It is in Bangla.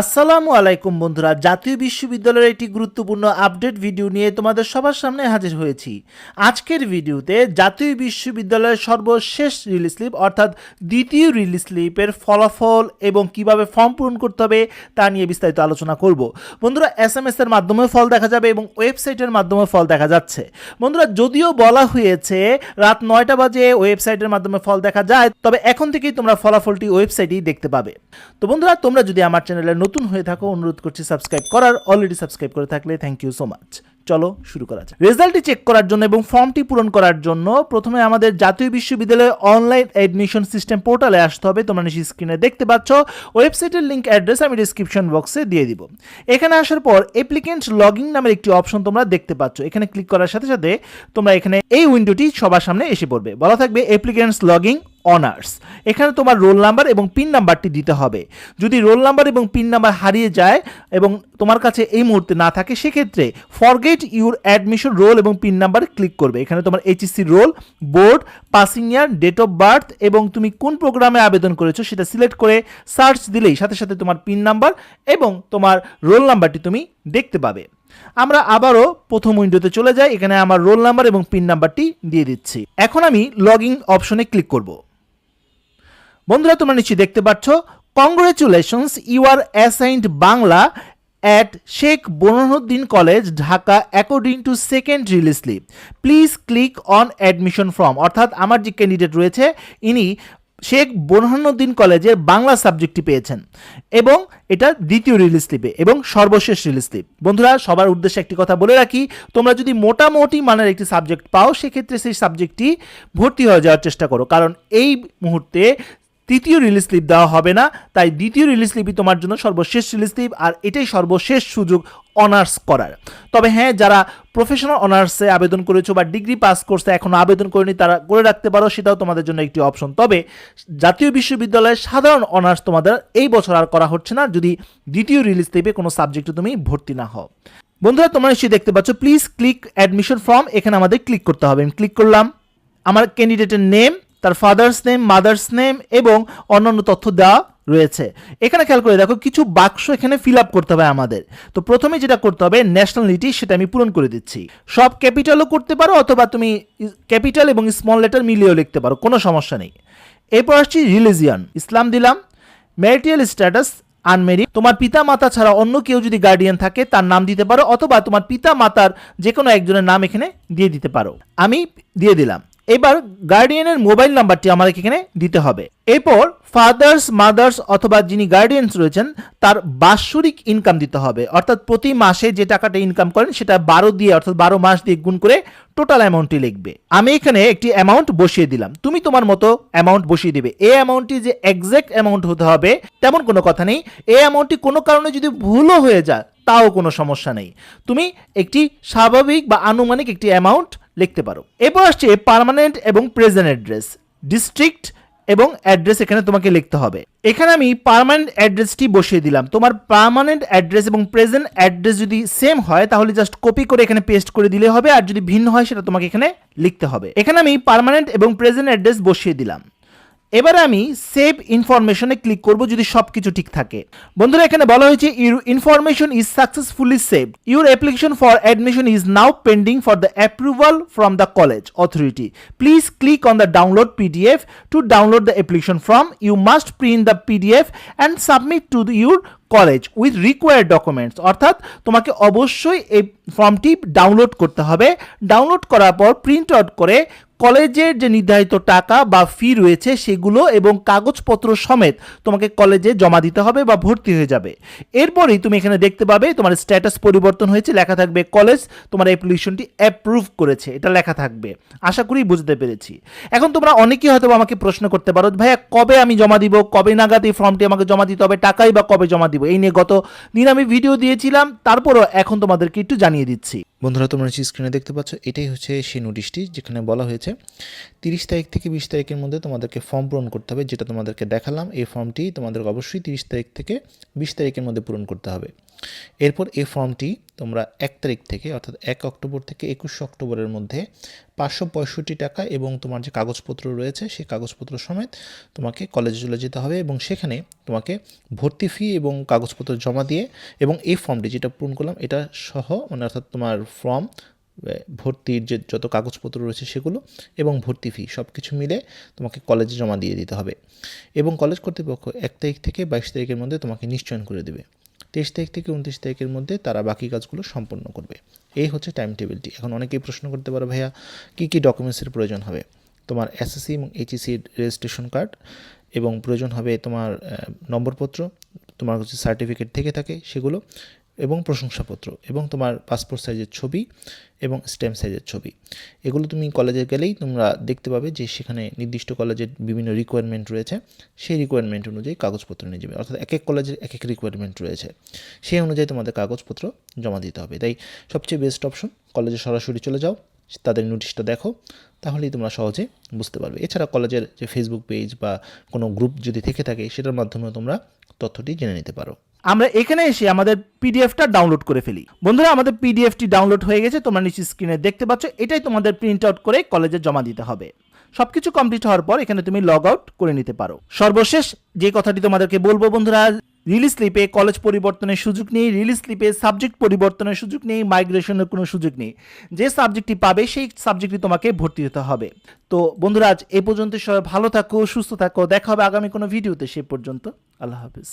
আসসালামু আলাইকুম বন্ধুরা, জাতীয় বিশ্ববিদ্যালয়ের একটি গুরুত্বপূর্ণ আপডেট ভিডিও নিয়ে তোমাদের সবার সামনে হাজির হয়েছি। আজকের ভিডিওতে জাতীয় বিশ্ববিদ্যালয়ের সর্বশেষ রিলিজ স্লিপ অর্থাৎ দ্বিতীয় রিলিজ স্লিপের ফলাফল এবং কীভাবে ফর্ম পূরণ করতে হবে তা নিয়ে বিস্তারিত আলোচনা করব। বন্ধুরা এস এম এর মাধ্যমে ফল দেখা যাবে এবং ওয়েবসাইটের মাধ্যমে ফল দেখা যাচ্ছে। বন্ধুরা, যদিও বলা হয়েছে রাত নয়টা বাজে ওয়েবসাইটের মাধ্যমে ফল দেখা যায়, তবে এখন থেকেই তোমরা ফলাফলটি ওয়েবসাইটেই দেখতে পাবে। তো বন্ধুরা, তোমরা যদি আমার চ্যানেলে নতুন হয়ে থাকো, অনুরোধ করছি সাবস্ক্রাইব করার অলরেডি সাবস্ক্রাইব করে থাকলে থ্যাংক ইউ সো মাচ চলো শুরু করা যাক। রেজাল্টটি চেক করার জন্য এবং ফর্মটি পূরণ করার জন্য প্রথমে আমাদের জাতীয় বিশ্ববিদ্যালয়ে অনলাইন অ্যাডমিশন সিস্টেম পোর্টালে আসতে হবে। তোমরা নিশ্চয়ই স্ক্রিনে দেখতে পাচ্ছ ওয়েবসাইটের লিঙ্ক অ্যাড্রেস আমি ডিসক্রিপশন বক্সে দিয়ে দিব। এখানে আসার পর অ্যাপ্লিকেন্ট লগইন নামের একটি অপশন তোমরা দেখতে পাচ্ছ। এখানে ক্লিক করার সাথে সাথে তোমরা এখানে এই উইন্ডোটি সবার সামনে এসে পড়বে। বলা থাকবে অ্যাপ্লিকেন্টস লগইন অনার্স এখানে তোমার রোল নাম্বার এবং পিন নাম্বারটি দিতে হবে। যদি রোল নাম্বার এবং পিন নাম্বার হারিয়ে যায় এবং তোমার কাছে এই মুহূর্তে না থাকে, সেক্ষেত্রে ফরগেট ইউর অ্যাডমিশন রোল এবং পিন নাম্বার ক্লিক করবে। এখানে তোমার HSC roll board passing year date of birth এবং তুমি কোন প্রোগ্রামে আবেদন করেছ সেটা সিলেক্ট করে সার্চ দিলেই সাথে সাথে তোমার পিন নাম্বার এবং তোমার রোল নাম্বারটি তুমি দেখতে পাবে। আমরা আবারও প্রথম উইন্ডোতে চলে যাই। এখানে আমার রোল নাম্বার এবং পিন নাম্বারটি দিয়ে দিচ্ছি। এখন আমি লগইন অপশনে ক্লিক করব। বন্ধুরা, তোমরা নিশ্চয়ই দেখতে পাচ্ছ congratulations you are assigned Bangla at Sheikh Borhanuddin college Dhaka according to second release slip please click on admission form অর্থাৎ আমার যে ক্যান্ডিডেট রয়েছে, ইনি শেখ বোরহানুদ্দিন কলেজের বাংলা সাবজেক্টটি পেয়েছেন। এবং এটা দ্বিতীয় রিলিজ স্লিপে এবং সর্বশেষ রিলিজ স্লিপ বন্ধুরা, সবার উদ্দেশ্যে একটি কথা বলে রাখি, তোমরা যদি মোটামুটি মানের একটি সাবজেক্ট পাও, সেক্ষেত্রে সেই সাবজেক্টটি ভর্তি হয়ে যাওয়ার চেষ্টা করো। কারণ এই মুহূর্তে তৃতীয় রিলিজ স্লিপ দেওয়া হবে না, তাই দ্বিতীয় রিলিজ স্লিপই তোমার জন্য সর্বশেষ রিলিজ স্লিপ আর এটাই সর্বশেষ সুযোগ অনার্স করার। তবে হ্যাঁ যারা প্রফেশনাল অনার্সে আবেদন করেছ বা ডিগ্রি পাস কোর্সে এখনও আবেদন করেনি, তারা করে রাখতে পারো, সেটাও তোমাদের জন্য একটি অপশন তবে জাতীয় বিশ্ববিদ্যালয়ের সাধারণ অনার্স তোমাদের এই বছর আর করা হচ্ছে না, যদি দ্বিতীয় রিলিজ স্লিপে কোনো সাবজেক্টে তুমি ভর্তি না হও। বন্ধুরা, তোমরা নিশ্চয়ই দেখতে পাচ্ছ প্লিজ ক্লিক অ্যাডমিশন ফর্ম এখানে আমাদের ক্লিক করতে হবে। আমি ক্লিক করলাম, আমার ক্যান্ডিডেটের নেম তার ফাদার্স নেম মাদার্স নেম এবং অন্যান্য তথ্য দেওয়া রয়েছে। এখানে খেয়াল করে দেখো, কিছু বাক্স এখানে ফিল আপ করতে হবে আমাদের। তো প্রথমে যেটা করতে হবে ন্যাশনালিটি সেটা আমি পূরণ করে দিচ্ছি। সব ক্যাপিটালও করতে পারো অথবা তুমি ক্যাপিটাল এবং স্মল লেটার মিলিয়েও লিখতে পারো, কোনো সমস্যা নেই। এরপর আসছি রিলিজিয়ান ইসলাম দিলাম ম্যারিটিয়াল স্ট্যাটাস আনমেরি তোমার পিতা মাতা ছাড়া অন্য কেউ যদি গার্ডিয়ান থাকে, তার নাম দিতে পারো অথবা তোমার পিতা মাতার যে কোনো একজনের নাম এখানে দিয়ে দিতে পারো। আমি দিয়ে দিলাম। এবার গার্ডিয়ানের মোবাইল নাম্বারটি আমার এখানে দিতে হবে। এরপর ফাদার্স মাদার্স অথবা যিনি গার্ডিয়ানস রয়েছেন, তার বাৎসরিক ইনকাম দিতে হবে। অর্থাৎ প্রতি মাসে যে টাকাটা ইনকাম করেন, সেটা বারো দিয়ে, অর্থাৎ বারো মাস দিয়ে গুণ করে টোটাল অ্যামাউন্টটি লিখবে। আমি এখানে একটি অ্যামাউন্ট বসিয়ে দিলাম। তুমি তোমার মতো অ্যামাউন্ট বসিয়ে দিবে। এই অ্যামাউন্টটি যে এক্সাক্ট অ্যামাউন্ট হতে হবে, তেমন কোনো কথা নেই। এই অ্যামাউন্টটি কোনো কারণে যদি ভুলও হয়ে যায়, তাও কোনো সমস্যা নেই। তুমি একটি স্বাভাবিক বা আনুমানিক একটি অ্যামাউন্ট লিখতে পারো। এরপর আসছে পার্মানেন্ট এবং প্রেজেন্ট অ্যাড্রেস ডিস্ট্রিক্ট এবং অ্যাড্রেস এখানে তোমাকে লিখতে হবে। এখানে আমি পারমানেন্ট অ্যাড্রেসটি বসিয়ে দিলাম। তোমার পারমানেন্ট অ্যাড্রেস এবং প্রেজেন্ট অ্যাড্রেস যদি সেম হয়, তাহলে জাস্ট কপি করে এখানে পেস্ট করে দিলে হবে, আর যদি ভিন্ন হয়, সেটা তোমাকে এখানে লিখতে হবে। এখানে আমি পারমানেন্ট এবং প্রেজেন্ট অ্যাড্রেস বসিয়ে দিলাম। এবার আমি সেভ ইনফরমেশনে ক্লিক করব যদি সব কিছু ঠিক থাকে। বন্ধুরা, এখানে বলা হয়েছে your information is successfully save your application for admission is now pending for the approval from the college authority please click on the download PDF to download the application from you must print the PDF and submit to your college with required documents অর্থাৎ, তোমাকে অবশ্যই এই ফর্মটি ডাউনলোড করতে হবে। ডাউনলোড করার পর প্রিন্ট আউট করে কলেজের যে নির্ধারিত টাকা বা ফি রয়েছে সেগুলো এবং কাগজপত্র সমেত তোমাকে কলেজে জমা দিতে হবে বা ভর্তি হয়ে যাবে। এরপরেই তুমি এখানে দেখতে পাবে তোমার স্ট্যাটাস পরিবর্তন হয়েছে, লেখা থাকবে কলেজ তোমার অ্যাপ্লিকেশনটি অ্যাপ্রুভ করেছে, এটা লেখা থাকবে। আশা করি বুঝতে পেরেছি। এখন তোমরা অনেকেই হয়তো আমাকে প্রশ্ন করতে পারো, ভাইয়া, কবে আমি জমা দিব? কবে নাগাদ এই ফর্মটি আমাকে জমা দিতে হবে? টাকাই বা কবে জমা দিব? এই নিয়ে গত দিন আমি ভিডিও দিয়েছিলাম, তারপরও এখন তোমাদেরকে একটু জানিয়ে দিচ্ছি। বন্ধুরা, তোমরা স্ক্রিনে দেখতে পাচ্ছ, এটাই হচ্ছে সেই নোটিশটি যেখানে বলা হয়েছে তিরিশ তারিখ থেকে বিশ তারিখের মধ্যে তোমাদেরকে ফর্ম পূরণ করতে হবে, যেটা তোমাদেরকে দেখালাম। এই ফর্মটি তোমাদেরকে অবশ্যই তিরিশ তারিখ থেকে বিশ তারিখের মধ্যে পূরণ করতে হবে। এরপর এই ফর্মটি তোমরা এক তারিখ থেকে, অর্থাৎ এক অক্টোবর থেকে একুশে অক্টোবরের মধ্যে পাঁচশো পঁয়ষট্টি টাকা এবং তোমার যে কাগজপত্র রয়েছে, সেই কাগজপত্র সমেত তোমাকে কলেজে চলে যেতে হবে এবং সেখানে তোমাকে ভর্তি ফি এবং কাগজপত্র জমা দিয়ে এবং এই ফর্মটি যেটা পূরণ করলাম, এটা সহ মানে অর্থাৎ তোমার ফর্ম ভর্তির যে যত কাগজপত্র রয়েছে সেগুলো এবং ভর্তি ফি সব কিছু মিলে তোমাকে কলেজে জমা দিয়ে দিতে হবে। এবং কলেজ কর্তৃপক্ষ এক তারিখ থেকে বাইশ তারিখের মধ্যে তোমাকে নিশ্চয়ন করে দেবে। তেইশ তারিখ থেকে উনত্রিশ তারিখের মধ্যে তারা বাকি কাজগুলো সম্পন্ন করবে। এই হচ্ছে টাইম টেবিলটি এখন অনেকেই প্রশ্ন করতে পারো, ভাইয়া, কী কী ডকুমেন্টসের প্রয়োজন হবে? তোমার এসএসসি এবং এইচএসসির রেজিস্ট্রেশন কার্ড এবং প্রয়োজন হবে তোমার নম্বরপত্র, তোমার হচ্ছে সার্টিফিকেট থেকে থাকে সেগুলো এবং প্রশংসাপত্র এবং তোমার পাসপোর্ট সাইজের ছবি এবং স্ট্যাম্প সাইজের ছবি। এগুলো তুমি কলেজে গেলেই তোমরা দেখতে পাবে যে সেখানে নির্দিষ্ট কলেজের বিভিন্ন রিকোয়ারমেন্ট রয়েছে। সেই রিকোয়ারমেন্ট অনুযায়ী কাগজপত্র নিয়ে যাবে। অর্থাৎ এক এক কলেজের এক এক রিকোয়ারমেন্ট রয়েছে। সেই অনুযায়ী তোমাদের কাগজপত্র জমা দিতে হবে। তাই সবচেয়ে বেস্ট অপশন কলেজে সরাসরি চলে যাও, তাদের নোটিশটা দেখো, তাহলেই তোমরা সহজে বুঝতে পারবে। এছাড়া কলেজের যে ফেসবুক পেজ বা কোনো গ্রুপ যদি থেকে থাকে, সেটার মাধ্যমে তোমরা তথ্যটি জেনে নিতে পারো। আমরা এখানে এসে আমাদের পিডিএফটা ডাউনলোড করে ফেলি। বন্ধুরা, আমাদের পিডিএফটি ডাউনলোড হয়ে গেছে, তোমরা নিচে স্ক্রিনে দেখতে পাচ্ছ, এটাই তোমাদের প্রিন্ট আউট করে কলেজে জমা দিতে হবে। সবকিছু কমপ্লিট হওয়ার পর এখানে তুমি লগ আউট করে নিতে পারো। সর্বশেষ যে কথাটি তোমাদেরকে বলব বন্ধুরা রিলিজ স্লিপে কলেজ পরিবর্তনের সুযোগ নেই রিলিজ স্লিপে সাবজেক্ট পরিবর্তনের সুযোগ নেই মাইগ্রেশনের কোনো সুযোগ নেই। যে সাবজেক্টটি পাবে, সেই সাবজেক্টটি তোমাকে ভর্তি হতে হবে। তো বন্ধুরা, আজ এ পর্যন্ত সবাই ভালো থাকো, সুস্থ থাকো, দেখা হবে আগামী কোনো ভিডিওতে সে পর্যন্ত, আল্লাহ হাফিজ।